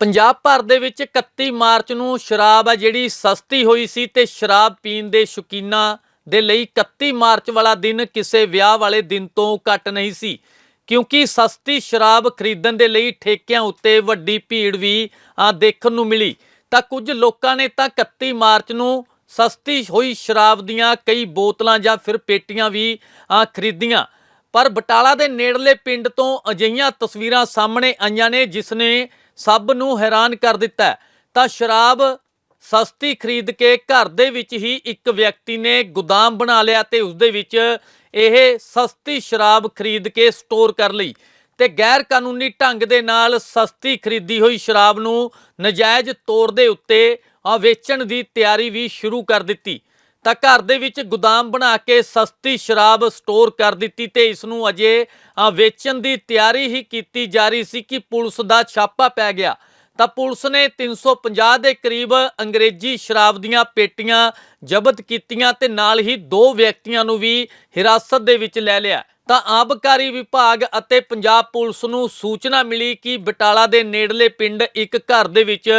ਪੰਜਾਬ ਭਰ ਦੇ ਵਿੱਚ 31 ਮਾਰਚ ਨੂੰ ਸ਼ਰਾਬ ਆ ਜਿਹੜੀ ਸਸਤੀ ਹੋਈ ਸੀ ਤੇ ਸ਼ਰਾਬ ਪੀਣ ਦੇ ਸ਼ੌਕੀਨਾਂ ਦੇ ਲਈ 31 ਮਾਰਚ ਵਾਲਾ ਦਿਨ ਕਿਸੇ ਵਿਆਹ ਵਾਲੇ ਦਿਨ ਤੋਂ ਘੱਟ ਨਹੀਂ ਸੀ। ਕਿਉਂਕਿ ਸਸਤੀ ਸ਼ਰਾਬ ਖਰੀਦਣ ਦੇ ਲਈ ਠੇਕਿਆਂ ਉੱਤੇ ਵੱਡੀ ਭੀੜ ਵੀ ਦੇਖਣ ਨੂੰ ਮਿਲੀ। ਤਾਂ ਕੁਝ ਲੋਕਾਂ ਨੇ ਤਾਂ 31 ਮਾਰਚ ਨੂੰ ਸਸਤੀ ਹੋਈ ਸ਼ਰਾਬ ਦੀਆਂ ਕਈ ਬੋਤਲਾਂ ਜਾਂ ਫਿਰ ਪੇਟੀਆਂ ਵੀ ਖਰੀਦੀਆਂ। ਪਰ ਬਟਾਲਾ ਦੇ ਨੇੜਲੇ ਪਿੰਡ ਤੋਂ ਅਜਿਹੀਆਂ ਤਸਵੀਰਾਂ ਸਾਹਮਣੇ ਆਈਆਂ ਨੇ, ਜਿਸ ਨੇ ਸਭ ਨੂੰ ਹੈਰਾਨ ਕਰ ਦਿੱਤਾ ਤਾਂ ਸ਼ਰਾਬ ਸਸਤੀ ਖਰੀਦ ਕੇ ਘਰ ਦੇ ਵਿੱਚ ਹੀ ਇੱਕ ਵਿਅਕਤੀ ਨੇ ਗੋਦਾਮ ਬਣਾ ਲਿਆ ਤੇ ਉਸ ਦੇ ਵਿੱਚ ਇਹ ਸਸਤੀ ਸ਼ਰਾਬ ਖਰੀਦ ਕੇ ਸਟੋਰ ਕਰ ਲਈ ਤੇ ਗੈਰ ਕਾਨੂੰਨੀ ਢੰਗ ਦੇ ਨਾਲ ਸਸਤੀ ਖਰੀਦੀ ਹੋਈ ਸ਼ਰਾਬ ਨੂੰ ਨਜਾਇਜ਼ ਤੌਰ ਦੇ ਉੱਤੇ ਵੇਚਣ ਦੀ ਤਿਆਰੀ ਵੀ ਸ਼ੁਰੂ ਕਰ ਦਿੱਤੀ। ਤਾਂ ਘਰ ਦੇ ਵਿੱਚ ਗੋਦਾਮ ਬਣਾ ਕੇ ਸਸਤੀ ਸ਼ਰਾਬ ਸਟੋਰ ਕਰ ਦਿੱਤੀ ਤੇ ਇਸ ਨੂੰ ਅਜੇ ਵੇਚਣ ਦੀ ਤਿਆਰੀ ਹੀ ਕੀਤੀ ਜਾ ਰਹੀ ਸੀ ਕਿ ਪੁਲਿਸ ਦਾ ਛਾਪਾ ਪੈ ਗਿਆ। ਤਾਂ ਪੁਲਿਸ ਨੇ 350 ਦੇ ਕਰੀਬ ਅੰਗਰੇਜ਼ੀ ਸ਼ਰਾਬ ਦੀਆਂ ਪੇਟੀਆਂ ਜ਼ਬਤ ਕੀਤੀਆਂ ਤੇ ਨਾਲ ਹੀ ਦੋ ਵਿਅਕਤੀਆਂ ਨੂੰ ਵੀ ਹਿਰਾਸਤ ਦੇ ਵਿੱਚ ਲੈ ਲਿਆ। ਤਾਂ ਆਬਕਾਰੀ ਵਿਭਾਗ ਅਤੇ ਪੰਜਾਬ ਪੁਲਿਸ ਨੂੰ ਸੂਚਨਾ ਮਿਲੀ ਕਿ ਬਟਾਲਾ ਦੇ ਨੇੜਲੇ ਪਿੰਡ ਇੱਕ ਘਰ ਦੇ ਵਿੱਚ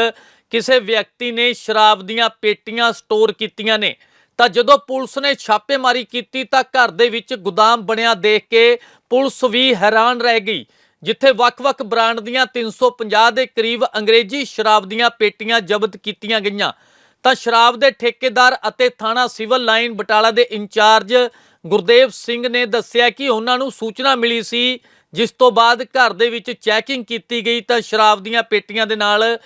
ਕਿਸੇ ਵਿਅਕਤੀ ਨੇ ਸ਼ਰਾਬ ਦੀਆਂ ਪੇਟੀਆਂ ਸਟੋਰ ਕੀਤੀਆਂ ਨੇ। ਤਾਂ ਜਦੋਂ ਪੁਲਿਸ ਨੇ ਛਾਪੇਮਾਰੀ ਕੀਤੀ ਤਾਂ ਘਰ ਦੇ ਵਿੱਚ ਗੋਦਾਮ ਬਣਿਆ ਦੇਖ ਕੇ ਪੁਲਿਸ ਵੀ ਹੈਰਾਨ ਰਹਿ ਗਈ, ਜਿੱਥੇ ਵੱਖ-ਵੱਖ ਬ੍ਰਾਂਡ ਦੀਆਂ 350 ਦੇ ਕਰੀਬ ਅੰਗਰੇਜ਼ੀ ਸ਼ਰਾਬ ਦੀਆਂ ਪੇਟੀਆਂ ਜ਼ਬਤ ਕੀਤੀਆਂ ਗਈਆਂ। ਤਾਂ ਸ਼ਰਾਬ ਦੇ ਠੇਕੇਦਾਰ ਅਤੇ ਥਾਣਾ ਸਿਵਲ ਲਾਈਨ ਬਟਾਲਾ ਦੇ ਇੰਚਾਰਜ ਗੁਰਦੇਵ ਸਿੰਘ ਨੇ ਦੱਸਿਆ ਕਿ ਉਹਨਾਂ ਨੂੰ ਸੂਚਨਾ ਮਿਲੀ ਸੀ, ਜਿਸ ਤੋਂ ਬਾਅਦ ਘਰ ਦੇ ਵਿੱਚ ਚੈਕਿੰਗ ਕੀਤੀ ਗਈ ਤਾਂ ਸ਼ਰਾਬ ਦੀਆਂ ਪੇਟੀਆਂ ਦੇ ਨਾਲ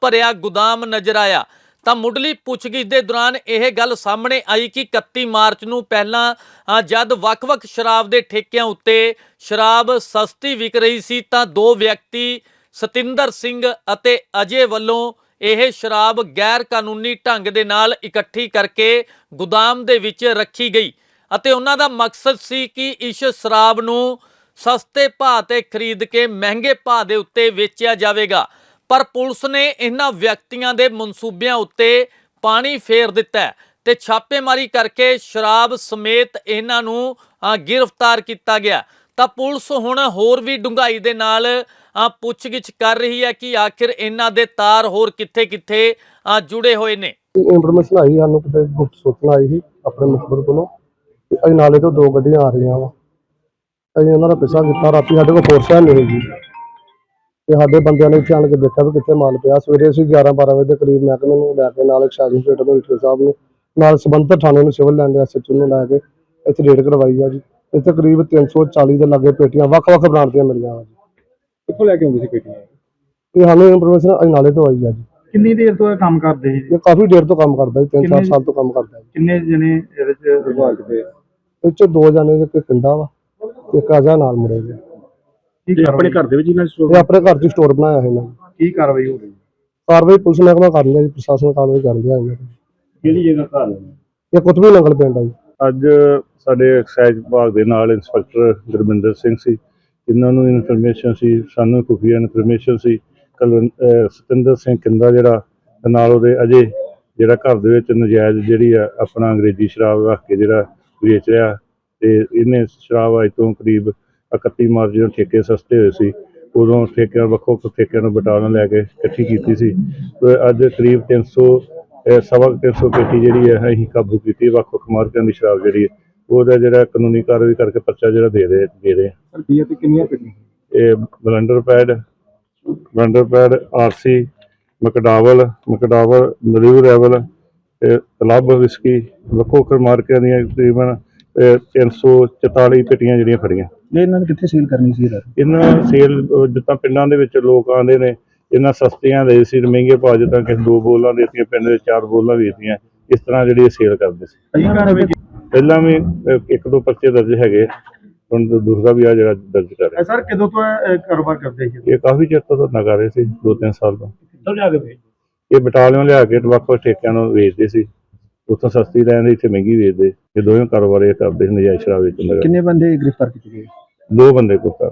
ਭਰਿਆ ਗੋਦਾਮ ਨਜ਼ਰ ਆਇਆ। ਤਾਂ ਮੁੱਢਲੀ ਪੁੱਛਗਿੱਛ ਦੇ ਦੌਰਾਨ ਇਹ ਗੱਲ ਸਾਹਮਣੇ ਆਈ ਕਿ 31 ਮਾਰਚ ਨੂੰ ਪਹਿਲਾਂ ਜਦ ਵੱਖ-ਵੱਖ ਸ਼ਰਾਬ ਦੇ ਠੇਕਿਆਂ ਉੱਤੇ ਸ਼ਰਾਬ ਸਸਤੀ ਵਿਕ ਰਹੀ ਸੀ ਤਾਂ ਦੋ ਵਿਅਕਤੀ, ਸਤਿੰਦਰ ਸਿੰਘ ਅਤੇ ਅਜੇ ਵੱਲੋਂ ਇਹ ਸ਼ਰਾਬ ਗੈਰ ਕਾਨੂੰਨੀ ਢੰਗ ਦੇ ਨਾਲ ਇਕੱਠੀ ਕਰਕੇ ਗੋਦਾਮ ਦੇ ਵਿੱਚ ਰੱਖੀ ਗਈ ਅਤੇ ਉਹਨਾਂ ਦਾ ਮਕਸਦ ਸੀ ਕਿ ਇਸ ਸ਼ਰਾਬ ਨੂੰ ਸਸਤੇ ਭਾਅ ਤੇ ਖਰੀਦ ਕੇ ਮਹਿੰਗੇ ਭਾਅ ਦੇ ਉੱਤੇ ਵੇਚਿਆ ਜਾਵੇਗਾ। ਪਰ ਪੁਲਿਸ ਨੇ ਇਹਨਾਂ ਵਿਅਕਤੀਆਂ ਦੇ ਮਨਸੂਬਿਆਂ ਉੱਤੇ ਪਾਣੀ ਫੇਰ ਦਿੱਤਾ ਤੇ ਛਾਪੇਮਾਰੀ ਕਰਕੇ ਸ਼ਰਾਬ ਸਮੇਤ ਇਹਨਾਂ ਨੂੰ ਗ੍ਰਿਫਤਾਰ ਕੀਤਾ ਗਿਆ। ਤਾਂ ਪੁਲਿਸ ਹੁਣ ਹੋਰ ਵੀ ਡੂੰਘਾਈ ਦੇ ਨਾਲ ਪੁੱਛਗਿੱਛ ਕਰ ਰਹੀ ਹੈ ਕਿ ਆਖਿਰ ਇਹਨਾਂ ਦੇ ਤਾਰ ਹੋਰ ਕਿੱਥੇ-ਕਿੱਥੇ ਜੁੜੇ ਹੋਏ ਨੇ। ਇਨਫੋਰਮੇਸ਼ਨ ਆਈ, ਸਾਨੂੰ ਕਿਤੇ ਗੁਪਤ ਸੂਚਨਾ ਆਈ ਸੀ ਆਪਣੇ ਮੁਖਬਰ ਕੋਲੋਂ ਕਿ ਅਸੀਂ ਨਾਲੇ ਤੋਂ ਦੋ ਗੱਡੀਆਂ ਆ ਰਹੀਆਂ ਵਾ। ਅਸੀਂ ਉਹਨਾਂ ਦਾ ਪਿੱਛਾ ਕੀਤਾ, ਰਾਤੀ ਸਾਡੇ ਕੋਲ ਫੋਰਸ ਹੈ ਨਹੀਂ ਜੀ ਤੇ ਸਾਡੇ ਬੰਦਿਆਂ ਨੇ ਇੱਥੇ ਆਣ ਕੇ ਦੇਖਿਆ ਵੀ ਕਿੱਥੇ ਮਾਲ ਪਿਆ। ਸਵੇਰੇ ਅਸੀਂ 11 12 ਵਜੇ ਦੇ ਕਰੀਬ ਮਹਿਕਮੇ ਨੂੰ ਲੈ ਕੇ ਨਾਲ ਐਕਸਾਈਜ਼ ਇੰਸਪੈਕਟਰ ਨੂੰ ਈਟਰ ਸਾਹਿਬ ਨੂੰ ਨਾਲ ਸੰਬੰਧਿਤ ਥਾਣੇ ਨੂੰ ਸਿਵਲ ਲਾਈਨ ਦੇ ਐਸਐਚਓ ਨੂੰ ਲੈ ਕੇ ਇੱਥੇ ਰੇਡ ਕਰਵਾਈ ਆ ਜੀ। ਇੱਥੇ ਕਰੀਬ 340 ਦੇ ਲਾਗੇ ਪੇਟੀਆਂ ਵੱਖ-ਵੱਖ ਬ੍ਰਾਂਡ ਦੀਆਂ ਮਿਲੀਆਂ ਵਾ ਜੀ। ਕਿੱਥੋਂ ਲੈ ਕੇ ਆਉਂਦੇ ਸੀ ਪੇਟੀਆਂ? ਇਹ ਸਾਨੂੰ ਇਨਫੋਰਮੇਸ਼ਨ ਅਸੀਂ ਨਾਲੇ ਤੋਂ ਆਈ ਆ ਜੀ। ਕਿੰਨੀ ਦੇਰ ਤੋਂ ਇਹ ਕੰਮ ਕਰਦੇ ਸੀ? ਇਹ ਕਾਫੀ ਦੇਰ ਤੋਂ ਕੰਮ ਕਰਦਾ ਜੀ 3-4 ਕਿੰਨੇ- ਸਾਲ ਤੋਂ ਕੰਮ ਕਰਦਾ ਜੀ। ਕਿੰਨੇ ਜਣੇ ਇਹਦੇ ਚ ਵਿਭਾਗ ਦੇ? ਇਹ 'ਚੋਂ ਦੋ ਜਣੇ ਇੱਕ ਪਿੰਡਾ ਵਾ ਇੱਕ ਆਜਾ ਨਾਲ ਮੁੜੇ ਜੀ ਕੀ ਆਪਣੇ ਘਰ ਦੇ ਵਿੱਚ ਇਹਨਾਂ ਇਹ ਆਪਣੇ ਘਰ 'ਚ ਸਟੋਰ ਬਣਾਇਆ ਹੈ ਇਹਨਾਂ ਨੇ। ਕੀ ਕਾਰਵਾਈ ਹੋ ਰਹੀ ਕਾਰਵਾਈ ਪੁਲਿਸ ਮਹਿਕਮਾ ਕਰ ਲਿਆ ਜੀ ਪ੍ਰਸ਼ਾਸਨ ਕਾਰਵਾਈ ਕਰ ਲਿਆ ਇਹਨਾਂ। ਕਿਹੜੀ ਜਗ੍ਹਾ ਘਰ ਹੈ? ਇਹ ਕੁਤਬੀ ਨੰਗਲ ਪਿੰਡ ਆ ਜੀ। ਅੱਜ ਸਾਡੇ ਐਕਸਾਈਜ਼ ਵਿਭਾਗ ਦੇ ਨਾਲ ਇੰਸਪੈਕਟਰ ਗੁਰਮਿੰਦਰ ਸਿੰਘ ਸੀ। ਇਹਨਾਂ ਨੂੰ ਇਨਫੋਰਮੇਸ਼ਨ ਸੀ ਸਾਨੂੰ ਖੁਫੀਆ ਇਨਫੋਰਮੇਸ਼ਨ ਸੀ। ਕਲ ਸਤਿੰਦਰ ਸਿੰਘ ਕਿੰਦਾ ਜਿਹੜਾ ਤੇ ਨਾਲ ਉਹਦੇ ਅਜੇ ਜਿਹੜਾ ਘਰ ਦੇ ਵਿੱਚ ਨਜਾਇਜ਼ ਜਿਹੜੀ ਆ ਆਪਣਾ ਅੰਗਰੇਜ਼ੀ ਸ਼ਰਾਬ ਰੱਖ ਕੇ ਜਿਹੜਾ ਵੇਚ ਰਿਹਾ। ਤੇ ਇਹਨੇ ਸ਼ਰਾਬ ਅੱਜ ਤੋਂ ਕਰੀਬ 31 ਮਾਰਚ ਜਦੋਂ ਠੇਕੇ ਸਸਤੇ ਹੋਏ ਸੀ ਉਦੋਂ ਠੇਕਿਆਂ ਵੱਖੋ ਵੱਖ ਠੇਕਿਆਂ ਨੂੰ ਬਟਾਲਾ ਲੈ ਕੇ ਇਕੱਠੀ ਕੀਤੀ ਸੀ। ਤੇ ਅੱਜ ਕਰੀਬ 300 ਇਹ ਸਵਾ ਕੁ 300 ਪੇਟੀ ਜਿਹੜੀ ਹੈ ਅਸੀਂ ਕਾਬੂ ਕੀਤੀ ਵੱਖ ਵੱਖ ਮਾਰਕਿਆਂ ਦੀ ਸ਼ਰਾਬ ਜਿਹੜੀ ਹੈ। ਉਹਦਾ ਜਿਹੜਾ ਕਾਨੂੰਨੀ ਕਾਰਵਾਈ ਕਰਕੇ ਪਰਚਾ ਜਿਹੜਾ ਦੇ ਦੇ ਦੇ ਰਹੇ ਹਾਂ। ਬੀਏ ਤੇ ਕਿੰਨੀਆਂ ਪੇਟੀਆਂ ਇਹ Blenders Pride Blenders Pride RC McDowell McDowell ਮਲਿਊ ਰੈਵਲ ਤੇ ਕਲੱਬ ਵਿਸਕੀ ਵੱਖੋ ਵੱਖ ਮਾਰਕਿਆਂ ਦੀਆਂ ਤਕਰੀਬਨ ਇਹ 344 ਪੇਟੀਆਂ ਜਿਹੜੀਆਂ ਫੜੀਆਂ ਇਹ ਇਹਨਾਂ ਨੇ ਕਿੱਥੇ ਸੇਲ ਕਰਨੀ ਸੀ ਇਹਦਾ ਇਹਨਾਂ ਸੇਲ ਜਿੱਦਾਂ ਪਿੰਡਾਂ ਦੇ ਵਿੱਚ ਲੋਕ ਆਉਂਦੇ ਨੇ ਇਹਨਾਂ ਸਸਤੀਆਂ ਦੇ ਸੀ ਮਹਿੰਗੇ ਭਾਅ ਜਿੱਦਾਂ ਕਿ ਦੋ ਬੋਲਾਂ ਦੇਤੀਆਂ ਪਿੰਡ ਦੇ ਚਾਰ ਬੋਲਾਂ ਵੇਚਦੀਆਂ ਇਸ ਤਰ੍ਹਾਂ ਜਿਹੜੀ ਇਹ ਸੇਲ ਕਰਦੇ ਸੀ। ਪਹਿਲਾਂ ਵੀ ਇੱਕ ਦੋ ਪਰਚੇ ਦਰਜ ਹੈਗੇ ਹੁਣ ਦੂ- ਦੂਸਰਾ ਵੀ ਆ ਜਿਹੜਾ ਦਰਜ ਕਰ ਰਿਹਾ। ਸਰ ਕਦੋਂ ਤੋਂ ਇਹ ਕਾਰੋਬਾਰ ਕਰਦੇ ਸੀ? ਇਹ ਕਾਫੀ ਚਿਰ ਤੋਂ ਕਰ ਰਹੇ ਸੀ ਦੋ ਤਿੰਨ ਸਾਲ ਤੋਂ। ਕਿੱਥੋਂ ਲਿਆ ਕੇ ਇਹ ਬਟਾਲੀਆਂ ਲਿਆ ਕੇ ਵੱਖ ਵੱਖ ਠੇਕਿਆਂ ਨੂੰ ਵੇਚਦੇ ਸੀ। ਉੱਥੋਂ ਸਸਤੀ ਲੈਂਦੇ ਇੱਥੇ ਮਹਿੰਗੀ ਵੇਚਦੇ। ਇਹ ਦੋਵੇਂ ਕਾਰੋਬਾਰ ਇਹ ਕਰਦੇ ਸੀ ਨਜਾਇਜ਼ ਸ਼ਰਾਬ ਵੇਚਣ ਦਾ। ਕਿੰਨੇ ਬੰਦੇ ਗ੍ਰਿਫਤਾਰ ਕੀਤੇ ਗਏ? ਦੋ ਬੰਦੇ ਕੋਲ